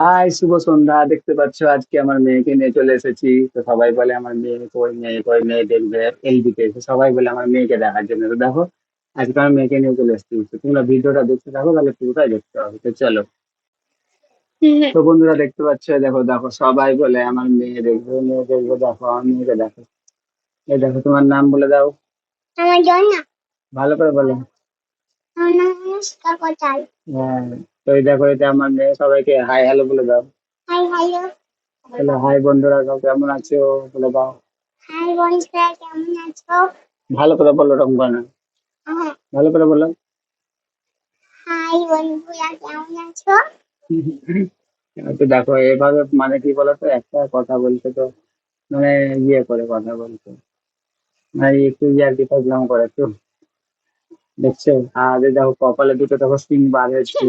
High শুভ সন্ধ্যা। দেখতে পাচ্ছ আজকে আমার মেয়েকে নিয়ে চলে এসেছি। তো সবাই বলে আমার মেয়ে কই মেয়ে কই মেয়ে দেখবে এলবিতে। সবাই বলে আমার মেয়েকে দেখার জন্য। তো দেখো আজকে আমার মেয়েকে নিয়ে চলে এসেছি। তো তোমরা ভিডিওটা দেখতে থাকো তাহলে পুরোটাই দেখতে হবে। তো চলো। তো বন্ধুরা দেখতে পাচ্ছ দেখো দেখো সবাই বলে আমার মেয়ে দেখব মেয়ে দেখব দেখো আমার মেয়েকে দেখো। এই দেখো তোমার নাম বলে দাও। ভালো করে বলো। হ্যাঁ। তো এই দেখো এটা আমার মেয়ে সবাইকে হাই হ্যালো বলে দাও। হাই হ্যালো বলে হাই বন্ধুরা সব কেমন আছো? বলে দাও। হাই বন্ধুরা কেমন আছো? ভালো করে বলো ওরকম করে না ভালো করে বলো। হাই বন্ধুরা কেমন আছো? তো দেখো এভাবে মানে কি বলতো একটা কথা বলতে তো মানে ইয়ে করে কথা বলতে। মানে একটু ইয়ার্কি প্রবলেম করে তো। দেখছ আর দেখো কপালে দুটো দেখো সিং বার হচ্ছে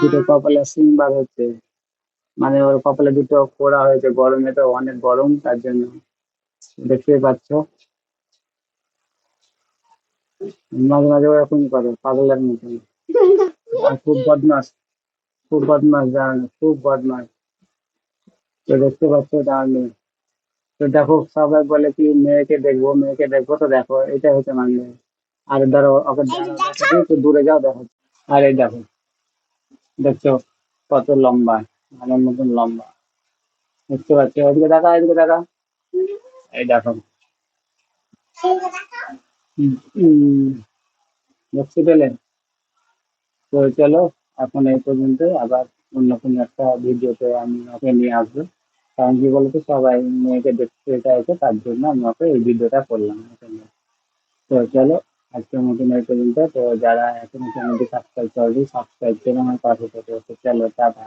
দুটো কপালে সিং বার হচ্ছে। মানে ওর কপালে দুটো ফোড়া হয়েছে। গরমে তো অনেক গরম, তার জন্য দেখতে পাচ্ছ। মাঝে মাঝে ওরকমই করে, পাগলের মতন আর খুব বদমাস খুব বদমাস জানো খুব বদমাস তো দেখতে পাচ্ছ মেয়ে তো দেখো সবাই বলে কি, মেয়েকে দেখব মেয়েকে দেখব, তো দেখো এটা হচ্ছে মেয়ে আর ধরো ওকে একটু দূরে যাও দেখো। আর এই দেখো দেখছ কত লম্বা আমার মতন লম্বা। দেখতে পাচ্ছ? ওইদিকে দেখা এদিকে দেখা। এই দেখো। দেখতে পেলেন তো চলো এখন এই পর্যন্ত আবার অন্য কোনো একটা ভিডিওতে আমি ওকে নিয়ে আসব। কারণ কি বলতো সবাই মেয়েকে দেখতে চাইছে তার জন্য আমি ওকে এই ভিডিওটা করলাম। তো চলো আজকের মতন এই পর্যন্ত। তো যারা এখনও চ্যানেলটি সাবস্ক্রাইব করেনি সাবস্ক্রাইব করে আমার পাশে থেকে চলো টাটা